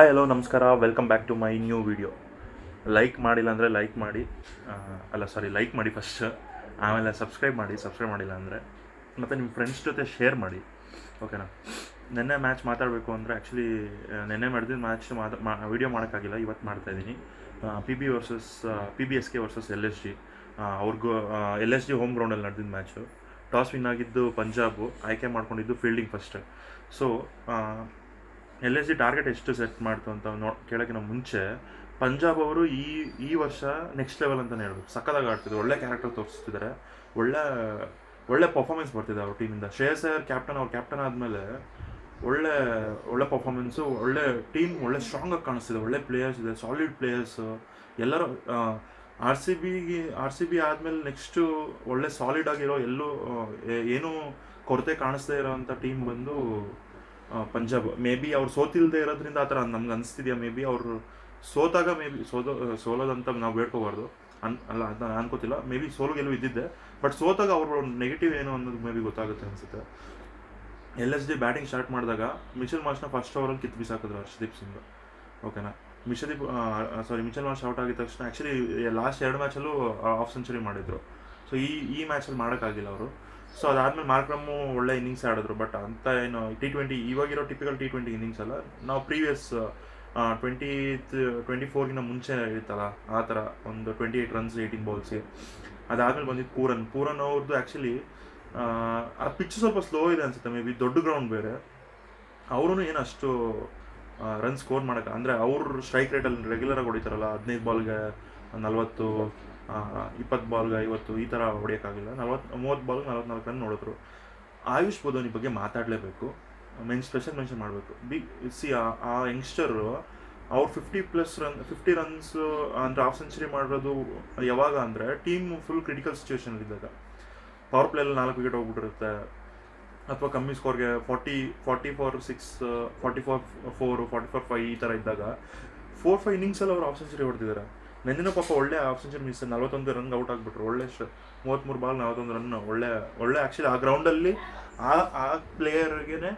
Hi hello ನಮಸ್ಕಾರ. Welcome back to my new video like ಮಾಡಿಲ್ಲ ಅಂದರೆ ಲೈಕ್ ಮಾಡಿ. ಅಲ್ಲ ಸಾರಿ ಲೈಕ್ ಮಾಡಿ ಫಸ್ಟ್ ಆಮೇಲೆ ಸಬ್ಸ್ಕ್ರೈಬ್ ಮಾಡಿ ಸಬ್ಸ್ಕ್ರೈಬ್ ಮಾಡಿಲ್ಲ ಅಂದರೆ ಮತ್ತು ನಿಮ್ಮ ಫ್ರೆಂಡ್ಸ್ ಜೊತೆ ಶೇರ್ ಮಾಡಿ. ಓಕೆನಾ ನೆನ್ನೆ ಮ್ಯಾಚ್ ಮಾತಾಡಬೇಕು ಅಂದರೆ ಆ್ಯಕ್ಚುಲಿ ನೆನ್ನೆ ಮಾಡಿದ ಮ್ಯಾಚ್ ಮಾತಾ, ಮಾ ವಿಡಿಯೋ ಮಾಡೋಕ್ಕಾಗಿಲ್ಲ. ಇವತ್ತು ಮಾಡ್ತಾಯಿದ್ದೀನಿ P B versus P B S K versus L S G ಅವ್ರಿಗೂ ಎಲ್ ಎಸ್ ಜಿ ಹೋಮ್ ಗ್ರೌಂಡಲ್ಲಿ ನಡೆದಿದ್ದ ಮ್ಯಾಚು ಟಾಸ್ ವಿನ್ ಆಗಿದ್ದು ಪಂಜಾಬು ಆಯ್ಕೆ ಮಾಡ್ಕೊಂಡಿದ್ದು fielding first so L S C target ಎಷ್ಟು ಸೆಟ್ ಮಾಡ್ತು ಅಂತ ನೋ ಕೇಳೋಕ್ಕಿಂತ ಮುಂಚೆ, ಪಂಜಾಬ್ ಅವರು ಈ ಈ ವರ್ಷ ನೆಕ್ಸ್ಟ್ ಲೆವೆಲ್ ಅಂತಲೇ ಹೇಳ್ಬೋದು ಸಕ್ಕದಾಗಿ ಆಡ್ತಿದ್ರು. ಒಳ್ಳೆ ಕ್ಯಾರೆಕ್ಟರ್ ತೋರಿಸ್ತಿದ್ದಾರೆ ಒಳ್ಳೆ ಒಳ್ಳೆ ಪರ್ಫಾರ್ಮೆನ್ಸ್ ಬರ್ತಿದೆ ಅವ್ರ ಟೀಮಿಂದ ಶ್ರೇಯಸ್ ಅಯ್ಯರ್ ಕ್ಯಾಪ್ಟನ್ ಅವ್ರ ಕ್ಯಾಪ್ಟನ್ ಆದಮೇಲೆ ಒಳ್ಳೆ ಒಳ್ಳೆ ಪರ್ಫಾರ್ಮೆನ್ಸು ಒಳ್ಳೆ ಟೀಮ್ ಒಳ್ಳೆ ಸ್ಟ್ರಾಂಗಾಗಿ ಕಾಣಿಸ್ತಿದೆ. ಒಳ್ಳೆ ಪ್ಲೇಯರ್ಸ್ ಇದೆ ಸಾಲಿಡ್ ಪ್ಲೇಯರ್ಸು ಎಲ್ಲರೂ ಆರ್ ಸಿ ಬಿಗೆ ಆರ್ ಸಿ ಬಿ ಆದಮೇಲೆ ನೆಕ್ಸ್ಟು ಒಳ್ಳೆ ಸಾಲಿಡ್ ಆಗಿರೋ ಎಲ್ಲೂ ಏನೂ ಕೊರತೆ ಕಾಣಿಸ್ದೇ ಇರೋವಂಥ ಟೀಮ್ ಬಂದು ಪಂಜಾಬ್. ಮೇ ಬಿ ಅವ್ರು ಸೋತಿಲ್ದೇ ಇರೋದ್ರಿಂದ ಆ ಥರ ನಮ್ಗೆ ಅನಿಸ್ತಿದ್ಯಾ? ಮೇ ಬಿ ಅವರು ಸೋತಾಗ ಮೇ ಬಿ ಸೋದೋ, ಸೋಲೋದಂತ ನಾವು ಬೇಡ್ಕೋಬಾರ್ದು. ಅನ್, ಅಲ್ಲ ಅಂತ ನಾನು ಅನ್ಕೋತಿಲ್ಲ. ಮೇ ಬಿ ಸೋಲು ಗೆಲುವು ಇದ್ದಿದ್ದೆ. ಬಟ್ ಸೋತಾಗ ಅವ್ರ ನೆಗೆಟಿವ್ ಏನು ಅನ್ನೋದು ಮೇ ಬಿ ಗೊತ್ತಾಗುತ್ತೆ ಅನಿಸುತ್ತೆ. L S D batting start ಮಾಡಿದಾಗ ಮಿಚಲ್ ಮಾರ್ಚ್ನ ಫಸ್ಟ್ ಓವರಲ್ಲಿ ಕಿತ್ ಬಿಸಾಕಿದ್ರು ಹರ್ಷದೀಪ್ ಸಿಂಗ್. ಓಕೆನಾ ಮಿಶದೀಪ್ ಸಾರಿ ಮಿಚಲ್ ಮಾರ್ಚ್ ಔಟ್ ಆಗಿದ ತಕ್ಷಣ ಆ್ಯಕ್ಚುಲಿ ಲಾಸ್ಟ್ ಎರಡು ಮ್ಯಾಚಲ್ಲೂ ಆಫ್ ಸೆಂಚುರಿ ಮಾಡಿದ್ರು. ಸೊ ಈ ಈ ಮ್ಯಾಚಲ್ಲಿ ಮಾಡೋಕ್ಕಾಗಿಲ್ಲ ಅವರು. ಸೊ ಅದಾದ್ಮೇಲೆ ಮಾರ್ಕ್ರಮ್ಮು ಒಳ್ಳೆ ಇನ್ನಿಂಗ್ಸ್ ಆಡಿದ್ರು. ಬಟ್ ಅಂತ ಏನು ಟಿ ಟ್ವೆಂಟಿ ಇವಾಗಿರೋ ಟಿಪಿಕಲ್ ಟಿ ಟ್ವೆಂಟಿ ಇನ್ನಿಂಗ್ಸ್ ಅಲ್ಲ, ನಾವು ಪ್ರೀವಿಯಸ್ ಟ್ವೆಂಟಿ ಟ್ವೆಂಟಿ ಫೋರ್ಗಿನ ಮುಂಚೆ ಇರ್ತಲ್ಲ ಆ ಥರ ಒಂದು ಟ್ವೆಂಟಿ ಏಯ್ಟ್ ರನ್ಸ್ ಏಯ್ಟೀನ್ ಬಾಲ್ಸ್ಗೆ ಅದಾದ್ಮೇಲೆ ಬಂದಿದ್ದು ಪೂರನ್. ಪೂರನ್ ಅವ್ರದ್ದು ಆ್ಯಕ್ಚುಲಿ ಆ ಪಿಚ್ ಸ್ವಲ್ಪ ಸ್ಲೋ ಇದೆ ಅನ್ಸುತ್ತೆ ಮೇ ಬಿ ದೊಡ್ಡ ಗ್ರೌಂಡ್ ಬೇರೆ. ಅವರು ಏನು ಅಷ್ಟು ರನ್ ಸ್ಕೋರ್ ಮಾಡೋಕ್ಕೆ, ಅಂದರೆ ಅವ್ರ ಸ್ಟ್ರೈಕ್ ರೇಟಲ್ಲಿ ರೆಗ್ಯುಲರಾಗಿ ಹೊಡಿತಾರಲ್ಲ, ಹದಿನೈದು ಬಾಲ್ಗೆ ನಲ್ವತ್ತು ಇಪ್ಪತ್ತು ಬಾಲ್ಗೆ ಐವತ್ತು ಈ ಥರ ಹೊಡೆಯೋಕ್ಕಾಗಿಲ್ಲ. ನಲ್ವತ್ತು, ಮೂವತ್ತು ಬಾಲ್ಗೆ ನಲ್ವತ್ನಾಲ್ಕು ರನ್ ನೋಡಿದ್ರು. ಆಯುಷ್ ಬೋಧೋನಿ ಬಗ್ಗೆ ಮಾತಾಡಲೇಬೇಕು. ಮೆನ್ ಸ್ಪೆಷಲ್ ಮೆನ್ಷನ್ ಮಾಡಬೇಕು. ಬಿ ಸಿ ಆ ಯಂಗ್ಸ್ಟರು ಅವ್ರು fifty plus run fifty runs ಅಂದರೆ ಹಾಫ್ ಸೆಂಚುರಿ ಮಾಡಿರೋದು ಯಾವಾಗ ಅಂದರೆ ಟೀಮ್ ಫುಲ್ ಕ್ರಿಟಿಕಲ್ ಸಿಚುವೇಷನಲ್ಲಿ ಇದ್ದಾಗ. ಪವರ್ ಪ್ಲೇಯಲ್ಲಿ ನಾಲ್ಕು ವಿಕೆಟ್ ಹೋಗ್ಬಿಟ್ಟಿರುತ್ತೆ. ಅಥವಾ ಕಮ್ಮಿ ಸ್ಕೋರ್ಗೆ forty forty four six forty four four forty four five ಈ ಥರ ಇದ್ದಾಗ ಫೋರ್ ಫೈವ್ ಇನ್ನಿಂಗ್ಸಲ್ಲಿ ಅವ್ರು ಹಾಫ್ ಸೆಂಚುರಿ ಹೊಡೆದಿದ್ದಾರೆ. ನೆನ್ನೆನೂ ಪಾಪ ಒಳ್ಳೆ ಹಾಫ್ ಸೆಂಚುರಿ ಮಿಸ್ ನಲ್ವತ್ತೊಂದು ರನ್ ಔಟ್ ಆಗಿಬಿಟ್ರು. ಒಳ್ಳೆ ಶ ಮೂವತ್ತ್ಮೂರು ಬಾಲ್ ನಲ್ವತ್ತೊಂದು ರನ್ ಒಳ್ಳೆ ಒಳ್ಳೆ ಆ್ಯಕ್ಚುಲಿ ಆ ಗ್ರೌಂಡಲ್ಲಿ ಆ ಆ ಪ್ಲೇಯರ್ಗೆ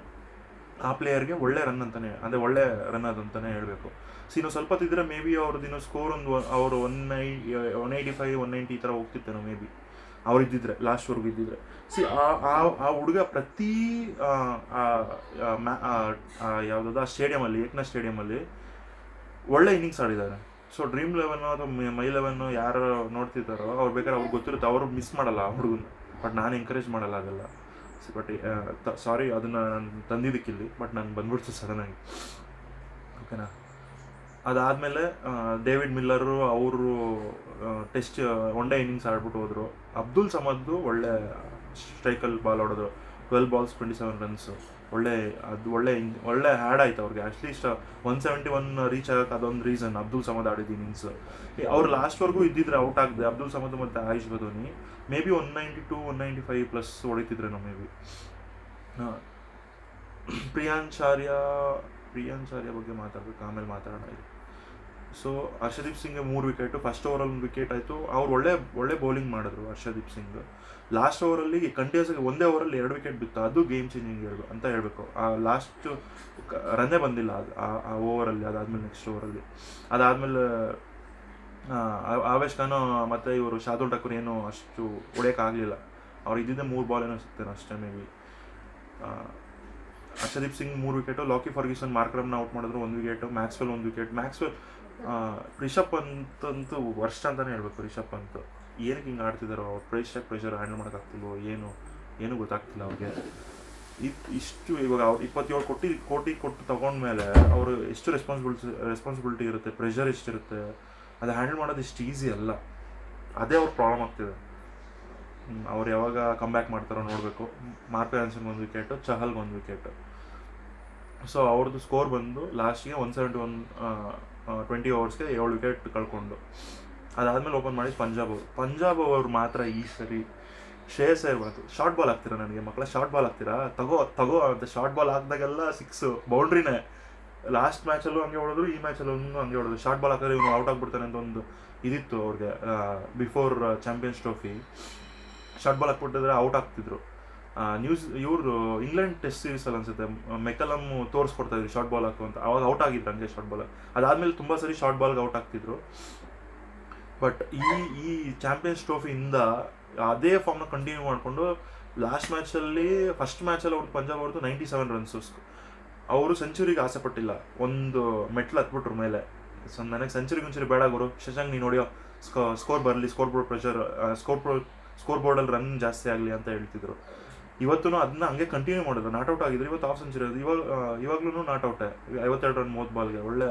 ಆ ಪ್ಲೇಯರ್ಗೆ ಒಳ್ಳೆ ರನ್ ಅಂತಾನೆ, ಅಂದರೆ ಒಳ್ಳೆ ರನ್ ಅದಂತಾನೆ ಹೇಳಬೇಕು. ಸೊ ಇನ್ನು ಸ್ವಲ್ಪ ಹೊತ್ತಿದ್ರೆ ಮೇ ಬಿ ಅವ್ರದ್ದು ಇನ್ನೂ ಸ್ಕೋರ್ ಒಂದು, ಅವರು ಒನ್ ನೈ one eighty five one ninety ಈ ಥರ ಹೋಗ್ತಿತ್ತೇನೋ ಮೇ ಬಿ ಅವ್ರು ಇದ್ದಿದ್ರೆ ಲಾಸ್ಟ್ವರೆಗೂ ಇದ್ದಿದ್ರೆ. ಸಿ ಆ ಆ ಹುಡುಗ ಪ್ರತಿ ಯಾವ್ದಾದ್ರು ಆ ಸ್ಟೇಡಿಯಮಲ್ಲಿ ಏಕ್ನಾಥ್ ಸ್ಟೇಡಿಯಮಲ್ಲಿ ಒಳ್ಳೆ ಇನ್ನಿಂಗ್ಸ್ ಆಡಿದ್ದಾರೆ. ಸೊ ಡ್ರೀಮ್ ಲೆವೆನ್ ಅಥವಾ ಮೈ- ಲೆವೆನ್ ಯಾರು ನೋಡ್ತಿದ್ದಾರೋ, ಅವ್ರು ಬೇಕಾದ್ರೆ ಅವ್ರಿಗೆ ಗೊತ್ತಿರುತ್ತೆ, ಅವರು ಮಿಸ್ ಮಾಡಲ್ಲ ಹುಡುಗನ. ಬಟ್ ನಾನು ಎಂಕರೇಜ್ ಮಾಡಲ್ಲ ಅದೆಲ್ಲ. ಬಟ್ ಸಾರಿ ಅದನ್ನ ನಾನು ತಂದಿದ್ದಕ್ಕಿಲ್ಲಿ ಬಟ್ ನಾನು ಬಂದ್ಬಿಡ್ತು ಸಡನ್ನಾಗಿ ಓಕೆನಾ ಅದಾದಮೇಲೆ ಡೇವಿಡ್ ಮಿಲ್ಲರು ಅವರು ಟೆಸ್ಟ್ ಒನ್ ಡೇ ಇನ್ನಿಂಗ್ಸ್ ಆಡ್ಬಿಟ್ಟು ಹೋದರು. ಅಬ್ದುಲ್ ಸಮದ್ದು ಒಳ್ಳೆ ಸ್ಟ್ರೈಕಲ್ಲಿ ಬಾಲ್ ಹೊಡೆದ್ರು twelve balls twenty seven runs ಒಳ್ಳೆ, ಅದು ಒಳ್ಳೆ ಒಳ್ಳೆ ಹ್ಯಾಡ್ ಆಯ್ತು ಅವ್ರಿಗೆ. At least one seventy one reach ಆಗಕ್ಕೆ ಅದೊಂದು ರೀಸನ್ ಅಬ್ದುಲ್ ಸಮದ್ ಆಡಿದ ಇನ್ನಿಂಗ್ಸ್ ಅವ್ರು ಲಾಸ್ಟ್ವರೆಗೂ ಇದ್ದಿದ್ರೆ ಔಟ್ ಆಗಿದೆ. ಅಬ್ದುಲ್ ಸಮದ್ ಮತ್ತು Ayush Badoni. May be one ninety two one ninety five plus ಹೊಡಿತಿದ್ರೇನೋ may be ಪ್ರಿಯಾಂಚಾರ್ಯ ಪ್ರಿಯಾಂಚಾರ್ಯ ಬಗ್ಗೆ ಮಾತಾಡ್ಬೇಕು. ಆಮೇಲೆ ಮಾತಾಡೋಣ ಸೊ ಹರ್ಷದೀಪ್ ಸಿಂಗ್ ಮೂರು ವಿಕೆಟು ಫಸ್ಟ್ ಓವರಲ್ಲಿ ಒಂದು ವಿಕೆಟ್ ಆಯಿತು. ಅವ್ರು ಒಳ್ಳೆ ಒಳ್ಳೆ ಬೌಲಿಂಗ್ ಮಾಡಿದ್ರು ಹರ್ಷದೀಪ್ ಸಿಂಗ್ ಲಾಸ್ಟ್ ಓವರಲ್ಲಿ ಕಂಟಿನ್ಯೂಸ್ ಆಗಿ ಒಂದೇ ಓವರಲ್ಲಿ ಎರಡು ವಿಕೆಟ್ ಬಿತ್ತು. ಅದು ಗೇಮ್ ಚೇಂಜಿಂಗ್ ಇರೋದು ಅಂತ ಹೇಳಬೇಕು. ಆ ಲಾಸ್ಟ್ ರನ್ನೇ ಬಂದಿಲ್ಲ ಅದು. ಆ- ಓವರಲ್ಲಿ ಅದಾದಮೇಲೆ ನೆಕ್ಸ್ಟ್ ಓವರಲ್ಲಿ ಅದಾದಮೇಲೆ ಆವೇಶ್ ಖಾನು ಮತ್ತು ಇವರು ಶಾರ್ದುಲ್ ಠಾಕೂರ್ ಏನು ಅಷ್ಟು ಹೊಡೆಯೋಕ್ಕಾಗಲಿಲ್ಲ ಅವ್ರು ಇದ್ದಿದ್ದೇ ಮೂರು ಬಾಲ್ ಏನೋ ಸಿಗ್ತಾರೆ ಅಷ್ಟೇ ಮೇ ಬಿ ಹರ್ಷದೀಪ್ ಸಿಂಗ್ ಮೂರು ವಿಕೆಟು ಲಾಕಿ ಫರ್ಗ್ಯೂಸನ್ ಮಾರ್ಕ್ರಮ್ನ ಔಟ್ ಮಾಡಿದ್ರು ಒಂದು ವಿಕೆಟು ಮ್ಯಾಕ್ಸ್ವೆಲ್ ಒಂದು ವಿಕೆಟ್ ಮ್ಯಾಕ್ಸ್ವೆಲ್ ರಿಷಬ್ ಅಂತಂತೂ ವರ್ಷ ಅಂತಲೇ ಹೇಳ್ಬೇಕು ರಿಷಬ್ ಅಂತ ಏನಕ್ಕೆ ಹಿಂಗೆ ಆಡ್ತಿದ್ದಾರೋ ಅವ್ರು ಪ್ರೆಷರ್ ಪ್ರೆಷರ್ ಹ್ಯಾಂಡಲ್ ಮಾಡೋಕ್ಕಾಗ್ತಿಲ್ವೋ, ಏನು ಏನು ಗೊತ್ತಾಗ್ತಿಲ್ಲ ಅವ್ರಿಗೆ. ಇದು ಇಷ್ಟು ಇವಾಗ ಅವ್ರು ಇಪ್ಪತ್ತೇಳು ಕೋಟಿ ಕೋಟಿ ಕೊಟ್ಟು ತೊಗೊಂಡ್ಮೇಲೆ ಅವರು ಎಷ್ಟು ರೆಸ್ಪಾನ್ಸಿಬಿಲಿಟಿ ರೆಸ್ಪಾನ್ಸಿಬಿಲಿಟಿ ಇರುತ್ತೆ ಪ್ರೆಷರ್ ಎಷ್ಟಿರುತ್ತೆ, ಅದು ಹ್ಯಾಂಡಲ್ ಮಾಡೋದು ಇಷ್ಟು ಈಸಿ ಅಲ್ಲ. ಅದೇ ಅವ್ರ ಪ್ರಾಬ್ಲಮ್ ಆಗ್ತಿದೆ. ಅವ್ರು ಯಾವಾಗ ಕಮ್ಬ್ಯಾಕ್ ಮಾಡ್ತಾರೋ ನೋಡಬೇಕು. ಮಾರ್ಕ್ ಆನ್ಸನ್ಗೆ ಒಂದು ವಿಕೆಟು ಚಹಲ್ಗೆ ಒಂದು ವಿಕೆಟು ಸೊ ಅವ್ರದ್ದು ಸ್ಕೋರ್ ಬಂದು ಲಾಸ್ಟಿಗೆ ಒನ್ ಸೆವೆಂಟಿ ಒನ್ ಟ್ವೆಂಟಿ ಓವರ್ಸ್ಗೆ ಏಳು ವಿಕೆಟ್ ಕಳ್ಕೊಂಡು. ಅದಾದಮೇಲೆ ಓಪನ್ ಮಾಡಿ ಪಂಜಾಬ್ ಪಂಜಾಬ್ ಅವರು ಮಾತ್ರ ಈ ಸರಿ ಶ್ರೇಯಸ್ ಅಯ್ಯರ್ ಶಾರ್ಟ್ ಬಾಲ್ ಹಾಕ್ತೀರಾ ನನಗೆ? ಮಕ್ಕಳ ಶಾರ್ಟ್ ಬಾಲ್ ಹಾಕ್ತೀರಾ? ತಗೋ ತಗೋ ಅಂತ ಶಾರ್ಟ್ ಬಾಲ್ ಹಾಕಿದಾಗೆಲ್ಲ ಸಿಕ್ಸು ಬೌಂಡ್ರಿನೇ ಲಾಸ್ಟ್ ಮ್ಯಾಚಲ್ಲೂ ಹಂಗೆ ಹೊಡೆದ್ರು, ಈ ಮ್ಯಾಚಲ್ಲೂ ಹಂಗೆ ಹೊಡೆದ್ರು. ಶಾರ್ಟ್ ಬಾಲ್ ಹಾಕಿದ್ರೆ ಇವನು ಔಟ್ ಆಗಿಬಿಡ್ತಾನೆ ಅಂತ ಒಂದು ಇದಿತ್ತು ಅವ್ರಿಗೆ before champions trophy short ball ಹಾಕ್ಬಿಟ್ಟಿದ್ರೆ out ಆಗ್ತಿದ್ರು. ನ್ಯೂಸ್ ಇವರು ಇಂಗ್ಲೆಂಡ್ ಟೆಸ್ಟ್ ಸೀರೀಸಲ್ಲಿ ಅನ್ಸುತ್ತೆ. ಮೆಕಲಮ್ ತೋರಿಸ್ಕೊಡ್ತಾ ಇದ್ರು ಶಾರ್ಟ್ ಬಾಲ್ ಹಾಕು ಅಂತ. ಅವಾಗ ಔಟ್ ಆಗಿದ್ರು ಹಂಗೆ ಶಾರ್ಟ್ ಬಾಲ್ ಅದಾದ್ಮೇಲೆ ತುಂಬ ಸರಿ ಶಾರ್ಟ್ ಬಾಲ್ಗೆ ಔಟ್ ಆಗ್ತಿದ್ರು. ಬಟ್ ಈ ಈ ಚಾಂಪಿಯನ್ಸ್ ಟ್ರೋಫಿಯಿಂದ ಅದೇ ಫಾರ್ಮ್ನ ಕಂಟಿನ್ಯೂ ಮಾಡಿಕೊಂಡು ಲಾಸ್ಟ್ ಮ್ಯಾಚಲ್ಲಿ ಫಸ್ಟ್ ಮ್ಯಾಚಲ್ಲಿ ಅವ್ರದ್ದು ಪಂಜಾಬ್ ಅವ್ರದ್ದು ನೈಂಟಿ ಸೆವೆನ್ ರನ್ಸು ಅವರು ಸೆಂಚುರಿಗೆ ಆಸೆ ಪಟ್ಟಿಲ್ಲ. ಒಂದು ಮೆಟ್ಲು ಹತ್ಬಿಟ್ರು ಮೇಲೆ. ಸೊ ನನಗೆ ಸೆಂಚುರಿ ಗುಂಚುರಿ ಬೇಡ ಗುರು. ಶಶಾಂಕ್ ನೀನು ನೋಡಿಯೋ ಸ್ಕೋ ಸ್ಕೋರ್ ಬರಲಿ score board pressure score board score ಬೋರ್ಡಲ್ಲಿ run ಜಾಸ್ತಿ ಆಗಲಿ ಅಂತ ಹೇಳ್ತಿದ್ರು. ಇವತ್ತು ಅದನ್ನ ಹಂಗೆ ಕಂಟಿನ್ಯೂ ಮಾಡಿದ್ರು. ನಾಟ್ ಔಟ್ ಆಗಿದ್ರು. ಇವತ್ತು ಆಫ್ ಸೆಂಚುರಿ ಇವಾಗ ಇವಾಗ್ಲೂ ನಾಟ್ ಔಟೇ ಐವತ್ತೆರಡು ರನ್ ಮೂವತ್ತು ಬಾಲ್ಗೆ ಒಳ್ಳೆ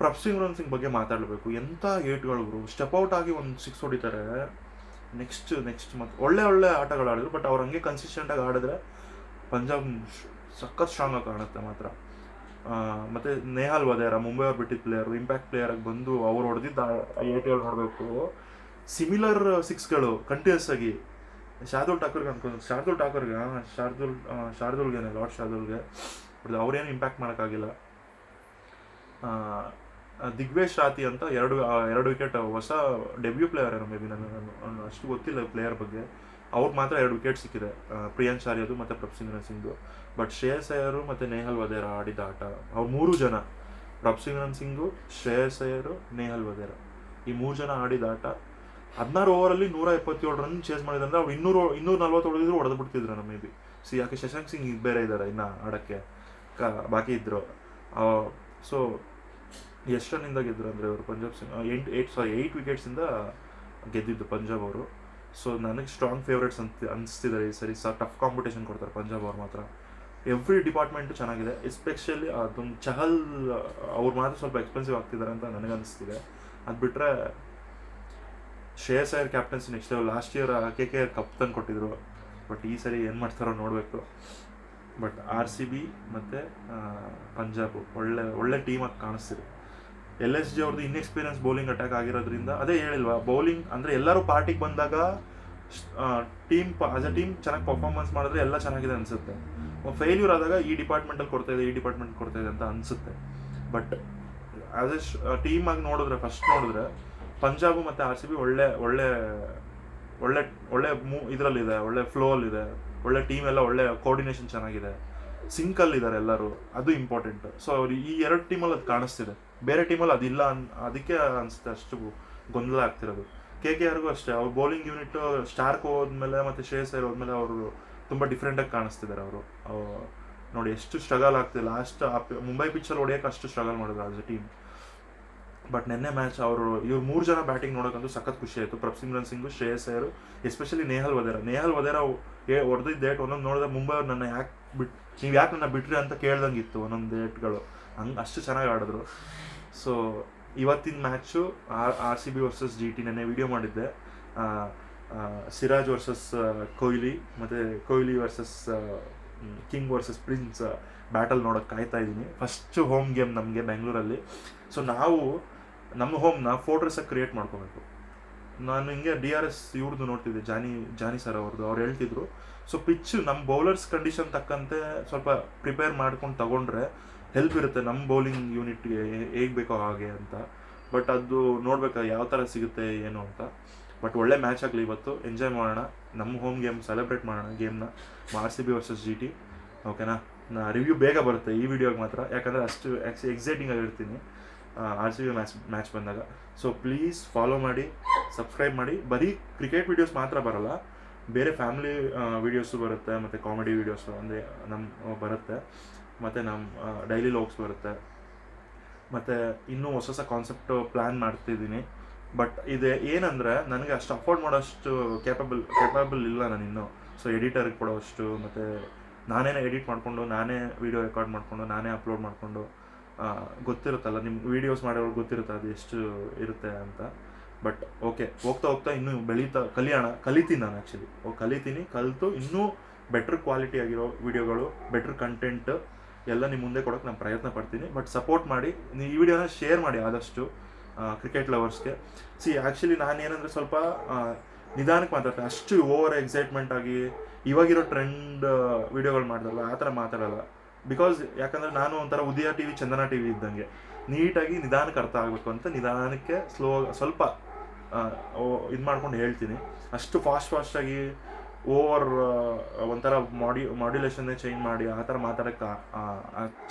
ಪ್ರಪ್ಸಿಂಗ್ ಸಿಂಗ್ ಬಗ್ಗೆ ಮಾತಾಡಬೇಕು. ಎಂಥ ಏಟ್ಗಳು ಗುರು. ಸ್ಟೆಪ್ ಔಟ್ ಆಗಿ ಒಂದು ಸಿಕ್ಸ್ ಹೊಡಿತಾರೆ. ನೆಕ್ಸ್ಟ್ ನೆಕ್ಸ್ಟ್ ಮತ್ತೆ ಒಳ್ಳೆ ಒಳ್ಳೆ ಆಟಗಳು ಆಡಿದ್ರು. ಬಟ್ ಅವ್ರು ಹಂಗೆ ಕನ್ಸಿಸ್ಟೆಂಟಾಗಿ ಆಡಿದ್ರೆ ಪಂಜಾಬ್ ಸಖತ್ ಸ್ಟ್ರಾಂಗ್ ಆಗಿ ಕಾಣುತ್ತೆ ಮಾತ್ರ. ಮತ್ತು ಮತ್ತೆ ನೇಹಾಲ್ ವದೇರ ಮುಂಬೈ ಅವ್ರು ಬಿಟ್ಟಿದ್ದ ಪ್ಲೇಯರು ಇಂಪ್ಯಾಕ್ಟ್ ಪ್ಲೇಯರಾಗಿ ಬಂದು ಅವ್ರು ಹೊಡೆದಿದ್ದ ಏಟ್ಗಳು ನೋಡಬೇಕು. ಸಿಮಿಲರ್ ಸಿಕ್ಸ್ಗಳು ಕಂಟಿನ್ಯೂಸ್ ಆಗಿ ಶಾರ್ದುಲ್ ಠಾಕೂರ್ಗೆ ಅನ್ಕೊಂಡು, ಶಾರ್ದುಲ್ ಠಾಕೂರ್ಗೆ ಶಾರ್ದುಲ್ ಶಾರ್ದುಲ್ಗೆ ಲಾರ್ಡ್ ಶಾರ್ದುಲ್ಗೆ ಬಟ್ ಅವ್ರೇನು ಇಂಪ್ಯಾಕ್ಟ್ ಮಾಡೋಕ್ಕಾಗಿಲ್ಲ. ದಿಗ್ವೇಶ್ ರಾತಿ ಅಂತ ಎರಡು ಎರಡು ವಿಕೆಟ್ ಹೊಸ ಡೆಬ್ಯೂ ಪ್ಲೇಯರ್ ಏನೋ ಮೇ ಬಿ ನನಗೆ ನಾನು ಅಷ್ಟು ಗೊತ್ತಿಲ್ಲ ಪ್ಲೇಯರ್ ಬಗ್ಗೆ. ಅವ್ರಿಗೆ ಮಾತ್ರ ಎರಡು ವಿಕೆಟ್ ಸಿಕ್ಕಿದೆ. ಪ್ರಿಯಾಂಶ್ ಆರ್ಯದು ಮತ್ತು ಮತ್ತು ಪ್ರಭ್ಸಿಂಗ್ ಸಿಂಗು ಬಟ್ ಶ್ರೇಯಸ್ ಅಯ್ಯರು ಮತ್ತು ನೇಹಲ್ ವದೇರ ಆಡಿದ ಆಟ, ಅವ್ರು ಮೂರು ಜನ ಪ್ರಭ್ಸಿಂಗ್ ಸಿಂಗು, ಶ್ರೇಯಸ್ ಅಯ್ಯರು, ನೇಹಲ್ ವದೇರ. ಈ ಮೂರು ಜನ ಆಡಿದ ಆಟ ಹದಿನಾರು ಓವರಲ್ಲಿ ನೂರ ಎಪ್ಪತ್ತೇಳು ರನ್ ಚೇಸ್ ಮಾಡಿದ್ರೆ ಅವ್ರು ಇನ್ನೂರು ಇನ್ನೂರ ನಲ್ವತ್ತು ಹೊಡೆದಿದ್ರು ಹೊಡೆದು ಬಿಡ್ತಿದ್ರು ಮೇ ಬಿ ಸಿ ಯಾಕೆ ಶಶಾಂಕ್ ಸಿಂಗ್ ಬೇರೆ ಇದ್ದಾರೆ ಇನ್ನು ಆಡೋಕ್ಕೆ. ಕ ಬಾಕಿ ಇದ್ದರು ಸೊ ಎಷ್ಟು ರನ್ನಿಂದ ಗೆದ್ದರು ಅಂದರೆ ಇವರು ಪಂಜಾಬ್ ಸಿಂಗ್ ಎಂಟು ಏಯ್ಟ್ ಸಾರಿ ಏಯ್ಟ್ ವಿಕೆಟ್ಸಿಂದ ಗೆದ್ದಿದ್ದು ಪಂಜಾಬ್ ಅವರು. ಸೊ ನನಗೆ ಸ್ಟ್ರಾಂಗ್ ಫೇವ್ರೇಟ್ಸ್ ಅಂತ ಅನಿಸ್ತಿದ್ದಾರೆ ಈ ಸರಿ. ಸರ್ ಟಫ್ ಕಾಂಪಿಟೇಷನ್ ಕೊಡ್ತಾರೆ ಪಂಜಾಬ್ ಅವ್ರು ಮಾತ್ರ. ಎವ್ರಿ ಡಿಪಾರ್ಟ್ಮೆಂಟು ಚೆನ್ನಾಗಿದೆ ಎಸ್ಪೆಷಲಿ ಅದೊಂದು ಚಹಲ್, ಅವ್ರು ಮಾತ್ರ ಸ್ವಲ್ಪ ಎಕ್ಸ್ಪೆನ್ಸಿವ್ ಆಗ್ತಿದ್ದಾರೆ ಅಂತ ನನಗೆ ಅನಿಸ್ತಿದೆ. ಅದು ಬಿಟ್ಟರೆ Shreyas Iyer captaincy next level last year K K cup ತಂದು ಕೊಟ್ಟಿದ್ರು. ಬಟ್ ಈ ಸರಿ ಏನು ಮಾಡ್ತಾರೋ ನೋಡಬೇಕು. ಬಟ್ ಆರ್ ಸಿ ಬಿ ಮತ್ತು ಪಂಜಾಬ್ ಒಳ್ಳೆ ಒಳ್ಳೆ ಟೀಮಾಗಿ ಕಾಣಿಸ್ತಿದೆ. ಎಲ್ ಎಸ್ ಜಿ ಅವ್ರದ್ದು ಇನ್ಎಕ್ಸ್ಪೀರಿಯನ್ಸ್ ಬೌಲಿಂಗ್ ಅಟ್ಯಾಕ್ ಆಗಿರೋದ್ರಿಂದ ಅದೇ ಹೇಳಿಲ್ವಾ ಬೌಲಿಂಗ್ ಅಂದರೆ ಎಲ್ಲರೂ ಪಾರ್ಟಿಗೆ ಬಂದಾಗ ಟೀಮ್ ಆಸ್ ಅ ಟೀಮ್ ಚೆನ್ನಾಗಿ ಪರ್ಫಾರ್ಮೆನ್ಸ್ ಮಾಡಿದ್ರೆ ಎಲ್ಲ ಚೆನ್ನಾಗಿದೆ ಅನಿಸುತ್ತೆ. ಫೇಲ್ಯೂರ್ ಆದಾಗ ಈ ಡಿಪಾರ್ಟ್ಮೆಂಟಲ್ಲಿ ಕೊಡ್ತಾ ಇದೆ, ಈ ಡಿಪಾರ್ಟ್ಮೆಂಟ್ ಕೊಡ್ತಾ ಇದೆ ಅಂತ ಅನಿಸುತ್ತೆ. ಬಟ್ ಆಸ್ ಎ ಟೀಮ್ ಆಗಿ ನೋಡಿದ್ರೆ ಫಸ್ಟ್ ನೋಡಿದ್ರೆ ಪಂಜಾಬ್ ಮತ್ತು ಆರ್ ಸಿ ಬಿ ಒಳ್ಳೆ ಒಳ್ಳೆ ಒಳ್ಳೆ ಒಳ್ಳೆ ಮೂ, ಇದರಲ್ಲಿದೆ, ಒಳ್ಳೆ ಫ್ಲೋ ಅಲ್ಲಿದೆ ಒಳ್ಳೆ ಟೀಮ್ ಎಲ್ಲ ಒಳ್ಳೆ ಕೋರ್ಡಿನೇಷನ್ ಚೆನ್ನಾಗಿದೆ. ಸಿಂಕಲ್ಲಿ ಇದ್ದಾರೆ ಎಲ್ಲರೂ, ಅದು ಇಂಪಾರ್ಟೆಂಟ್ ಸೊ ಅವ್ರು ಈ ಎರಡು ಟೀಮಲ್ಲಿ ಅದು ಕಾಣಿಸ್ತಿದೆ. ಬೇರೆ ಟೀಮಲ್ಲಿ ಅದಿಲ್ಲ ಅನ್, ಅದಕ್ಕೆ ಅನಿಸುತ್ತೆ ಅಷ್ಟು ಗೊಂದಲ ಆಗ್ತಿರೋದು. ಕೆ ಕೆ ಆರ್ಗು ಅಷ್ಟೇ, ಅವ್ರು ಬೌಲಿಂಗ್ ಯೂನಿಟ್ ಸ್ಟಾರ್ಕ್ ಹೋದ್ಮೇಲೆ ಮತ್ತು ಶ್ರೇಯಸ್ ಅಯ್ಯರ್ ಹೋದ್ಮೇಲೆ ಅವರು ತುಂಬ ಡಿಫ್ರೆಂಟಾಗಿ ಕಾಣಿಸ್ತಿದ್ದಾರೆ ಅವರು. ನೋಡಿ, ಎಷ್ಟು ಸ್ಟ್ರಗಲ್ ಆಗ್ತಿದೆ. ಲಾಸ್ಟ್ ಮುಂಬೈ ಪಿಚ್ಚಲ್ಲಿ ಹೊಡೆಯೋಕೆ ಅಷ್ಟು ಸ್ಟ್ರಗಲ್ ಮಾಡಿದ್ರು ಆಸ್ ಎ ಟೀಮ್ ಬಟ್ ನಿನ್ನೆ ಮ್ಯಾಚ್ ಅವರು, ಇವ್ರು ಮೂರು ಜನ ಬ್ಯಾಟಿಂಗ್ ನೋಡೋಕ್ಕಂತೂ ಸಖತ್ ಖುಷಿ ಆಯಿತು. ಪ್ರಭ್ಸಿಮ್ರನ್ ಸಿಂಗು, ಶ್ರೇಯಸ್ ಅಯ್ಯರು ಎಸ್ಪೆಷಲಿ ನೇಹಲ್ ವದೇರ. ನೇಹಲ್ ವದೇರ ಹೊಡೆದಿದ್ದ ಡೇಟ್ ಒಂದೊಂದು ನೋಡಿದ್ರೆ ಮುಂಬೈ ಅವ್ರು ನನ್ನ ಯಾಕೆ ಬಿಟ್, ನೀವು ಯಾಕೆ ನನ್ನ ಬಿಟ್ರಿ ಅಂತ ಕೇಳ್ದಂಗೆ ಇತ್ತು ಒಂದೊಂದು ಡೇಟ್ಗಳು ಹಂಗೆ ಅಷ್ಟು ಚೆನ್ನಾಗಿ ಆಡಿದ್ರು. ಸೊ ಇವತ್ತಿನ match R R C B versus G T ನೆನ್ನೆ ವಿಡಿಯೋ ಮಾಡಿದ್ದೆ. ಸಿರಾಜ್ ವರ್ಸಸ್ ಕೊಹ್ಲಿ, ಮತ್ತು Kohli versus king versus prince battle ನೋಡೋಕೆ ಕಾಯ್ತಾ ಇದ್ದೀನಿ ಫಸ್ಟ್ ಹೋಮ್ ಗೇಮ್ ನಮಗೆ ಬೆಂಗಳೂರಲ್ಲಿ ಸೊ ನಾವು ನಮ್ಮ ಹೋಮ್ನ ಫೋರ್ಟ್ರೆಸ್ಸಾಗಿ ಕ್ರಿಯೇಟ್ ಮಾಡ್ಕೋಬೇಕು. ನಾನು ಹಿಂಗೆ ಡಿ ಆರ್ ಎಸ್ ಇವ್ರದ್ದು ನೋಡ್ತಿದ್ದೆ, ಜಾನಿ ಜಾನಿ ಸರ್ ಅವ್ರದ್ದು ಅವ್ರು ಹೇಳ್ತಿದ್ರು. ಸೊ ಪಿಚ್ ನಮ್ಮ ಬೌಲರ್ಸ್ ಕಂಡೀಷನ್ ತಕ್ಕಂತೆ ಸ್ವಲ್ಪ ಪ್ರಿಪೇರ್ ಮಾಡ್ಕೊಂಡು ತಗೊಂಡ್ರೆ ಹೆಲ್ಪ್ ಇರುತ್ತೆ ನಮ್ಮ ಬೌಲಿಂಗ್ ಯೂನಿಟ್ಗೆ ಹೇಗೆ ಬೇಕೋ ಹಾಗೆ ಅಂತ. ಬಟ್ ಅದು ನೋಡ್ಬೇಕು ಯಾವ ಥರ ಸಿಗುತ್ತೆ, ಏನು ಅಂತ. ಬಟ್ ಒಳ್ಳೆ ಮ್ಯಾಚ್ ಆಗಲಿ ಇವತ್ತು. ಎಂಜಾಯ್ ಮಾಡೋಣ. ನಮ್ಮ ಹೋಮ್ ಗೇಮ್ ಸೆಲೆಬ್ರೇಟ್ ಮಾಡೋಣ ಗೇಮ್ನ R C B versus G T ಓಕೆನಾ ರಿವ್ಯೂ ಬೇಗ ಬರುತ್ತೆ ಈ ವಿಡಿಯೋಗೆ ಮಾತ್ರ. ಯಾಕಂದರೆ ಅಷ್ಟು exciting ಆಗಿರ್ತೀನಿ R C B match match ಬಂದಾಗ. ಸೊ ಪ್ಲೀಸ್ ಫಾಲೋ ಮಾಡಿ ಸಬ್ಸ್ಕ್ರೈಬ್ ಮಾಡಿ. ಬರೀ ಕ್ರಿಕೆಟ್ ವೀಡಿಯೋಸ್ ಮಾತ್ರ ಬರಲ್ಲ. ಬೇರೆ ಫ್ಯಾಮಿಲಿ ವೀಡಿಯೋಸು ಬರುತ್ತೆ, ಮತ್ತು ಕಾಮಿಡಿ ವೀಡಿಯೋಸು ಅಂದರೆ ನಮ್ಮ ಬರುತ್ತೆ. ಮತ್ತು ನಮ್ಮ ಡೈಲಿ ಲಾಗ್ಸ್ ಬರುತ್ತೆ. ಮತ್ತು ಇನ್ನೂ ಹೊಸ ಹೊಸ ಕಾನ್ಸೆಪ್ಟು ಪ್ಲ್ಯಾನ್ ಮಾಡ್ತಿದ್ದೀನಿ. ಬಟ್ ಇದು ಏನಂದರೆ ನನಗೆ ಅಷ್ಟು ಅಫೋರ್ಡ್ ಮಾಡೋಷ್ಟು ಕೇಪಬಲ್ ಕೇಪಬಲ್ ಇಲ್ಲ ನಾನು ಇನ್ನೂ. ಸೊ ಎಡಿಟರ್ಗೆ ಕೊಡೋಷ್ಟು ಮತ್ತು ನಾನೇ ಎಡಿಟ್ ಮಾಡಿಕೊಂಡು, ನಾನೇ ವೀಡಿಯೋ ರೆಕಾರ್ಡ್ ಮಾಡಿಕೊಂಡು, ನಾನೇ ಅಪ್ಲೋಡ್ ಮಾಡಿಕೊಂಡು ಗೊತ್ತಿರುತ್ತಲ್ಲ ನಿಮ್ಮ ವೀಡಿಯೋಸ್ ಮಾಡೋರು ಗೊತ್ತಿರುತ್ತೆ ಅದು ಎಷ್ಟು ಇರುತ್ತೆ ಅಂತ. ಬಟ್ ಓಕೆ ಹೋಗ್ತಾ ಹೋಗ್ತಾ ಇನ್ನೂ ಬೆಳೀತಾ, ಕಲಿಯೋಣ, ಕಲಿತೀನಿ ನಾನು ಆ್ಯಕ್ಚುಲಿ ಕಲಿತೀನಿ, ಕಲಿತು ಇನ್ನೂ ಬೆಟ್ರ್ ಕ್ವಾಲಿಟಿ ಆಗಿರೋ ವೀಡಿಯೋಗಳು ಬೆಟ್ರ್ ಕಂಟೆಂಟ್ ಎಲ್ಲ ನಿಮ್ಮ ಮುಂದೆ ಕೊಡೋಕೆ ನಾನು ಪ್ರಯತ್ನ ಪಡ್ತೀನಿ. ಬಟ್ ಸಪೋರ್ಟ್ ಮಾಡಿ ನೀವು ಈ ವಿಡಿಯೋನ ಶೇರ್ ಮಾಡಿ ಆದಷ್ಟು. ಕ್ರಿಕೆಟ್ ಲವರ್ಸ್ಗೆ ಸಿ ಆ್ಯಕ್ಚುಲಿ ನಾನು ಏನಂದರೆ ಸ್ವಲ್ಪ ನಿಧಾನಕ್ಕೆ ಮಾತಾಡ್ತೀನಿ. ಅಷ್ಟು ಓವರ್ ಎಕ್ಸೈಟ್ಮೆಂಟ್ ಆಗಿ ಇವಾಗಿರೋ ಟ್ರೆಂಡ್ ವಿಡಿಯೋಗಳು ಮಾಡ್ದಲ್ಲ, ಆ ಥರ ಮಾತಾಡಲ್ಲ. ಬಿಕಾಸ್ ಯಾಕಂದರೆ ನಾನು ಒಂಥರ Udaya T V Chandana T V ಇದ್ದಂಗೆ. ನೀಟಾಗಿ ನಿಧಾನಕ್ಕೆ ಅರ್ಥ ಆಗಬೇಕು ಅಂತ ನಿಧಾನಕ್ಕೆ ಸ್ಲೋ ಸ್ವಲ್ಪ ಇದು ಮಾಡ್ಕೊಂಡು ಹೇಳ್ತೀನಿ. ಅಷ್ಟು ಫಾಸ್ಟ್ ಫಾಸ್ಟಾಗಿ ಓವರ್ ಒಂಥರ ಮಾಡಿ ಮಾಡ್ಯುಲೇಷನ್ನೇ ಚೇಂಜ್ ಮಾಡಿ ಆ ಥರ ಮಾತಾಡೋಕ್ಕೆ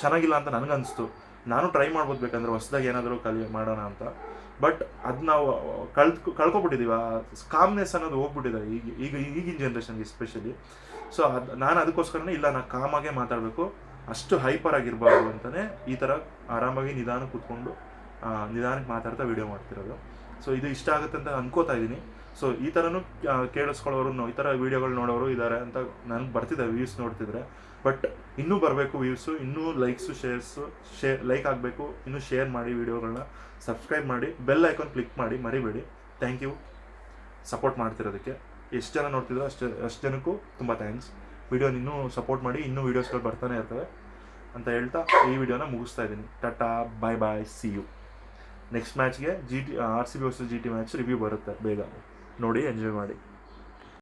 ಚೆನ್ನಾಗಿಲ್ಲ ಅಂತ ನನಗನ್ನಿಸ್ತು ನಾನು ಟ್ರೈ ಮಾಡ್ಬೋದು ಬೇಕಂದ್ರೆ ಹೊಸ್ದಾಗಿ ಏನಾದರೂ ಕಲಿ ಮಾಡೋಣ ಅಂತ. ಬಟ್ ಅದು ನಾವು ಕಳ್ದ್ ಕಳ್ಕೊಬಿಟ್ಟಿದ್ದೀವಿ ಆ ಕಾಮ್ನೆಸ್ ಅನ್ನೋದು ಹೋಗ್ಬಿಟ್ಟಿದೆ ಈಗ ಈಗ ಈಗಿನ ಜನ್ರೇಷನ್ಗೆ ಎಸ್ಪೆಷಲಿ ಸೊ ಅದು ನಾನು ಅದಕ್ಕೋಸ್ಕರನೇ ಇಲ್ಲ, ನಾನು ಕಾಮಾಗೆ ಮಾತಾಡಬೇಕು. ಅಷ್ಟು ಹೈಪರ್ ಆಗಿರಬಾರ್ದು ಅಂತಲೇ ಈ ಥರ ಆರಾಮಾಗಿ ನಿಧಾನ ಕೂತ್ಕೊಂಡು ನಿಧಾನಕ್ಕೆ ಮಾತಾಡ್ತಾ ವಿಡಿಯೋ ಮಾಡ್ತಿರೋದು. ಸೊ ಇದು ಇಷ್ಟ ಆಗುತ್ತೆ ಅಂತ ಅನ್ಕೋತಾ ಇದ್ದೀನಿ. ಸೊ ಈ ಥರನೂ ಕೇಳಿಸ್ಕೊಳ್ಳೋರು, ಈ ಥರ ವೀಡಿಯೋಗಳು ನೋಡೋರು ಇದ್ದಾರೆ ಅಂತ ನನಗೆ ಬರ್ತಿದೆ ವ್ಯೂಸ್ ನೋಡ್ತಿದ್ರೆ. ಬಟ್ ಇನ್ನೂ ಬರಬೇಕು ವ್ಯೂಸು ಇನ್ನೂ ಲೈಕ್ಸು ಶೇರ್ಸು ಶೇರ್ ಲೈಕ್ ಆಗಬೇಕು, ಇನ್ನೂ ಶೇರ್ ಮಾಡಿ ವೀಡಿಯೋಗಳನ್ನ ಸಬ್ಸ್ಕ್ರೈಬ್ ಮಾಡಿ ಬೆಲ್ ಐಕಾನ್ ಕ್ಲಿಕ್ ಮಾಡಿ, ಮರಿಬೇಡಿ. ಥ್ಯಾಂಕ್ ಯು ಸಪೋರ್ಟ್ ಮಾಡ್ತಿರೋದಕ್ಕೆ. ಎಷ್ಟು ಜನ ನೋಡ್ತಿದ್ರು ಅಷ್ಟು ಅಷ್ಟು ಜನಕ್ಕೂ ತುಂಬ ಥ್ಯಾಂಕ್ಸ್ ವಿಡಿಯೋನ ಇನ್ನೂ ಸಪೋರ್ಟ್ ಮಾಡಿ, ಇನ್ನೂ ವೀಡಿಯೋಸ್ಗಳು ಬರ್ತಾನೆ ಇರ್ತವೆ. ಅಂತ ಹೇಳ್ತಾ ಈ ವಿಡಿಯೋನ ಮುಗಿಸ್ತಾ ಇದ್ದೀನಿ. Tata bye bye see you next ಮ್ಯಾಚ್ಗೆ G T R C B versus G T match review ಬರುತ್ತೆ ಬೇಗ. ನೋಡಿ ಎಂಜಾಯ್ ಮಾಡಿ.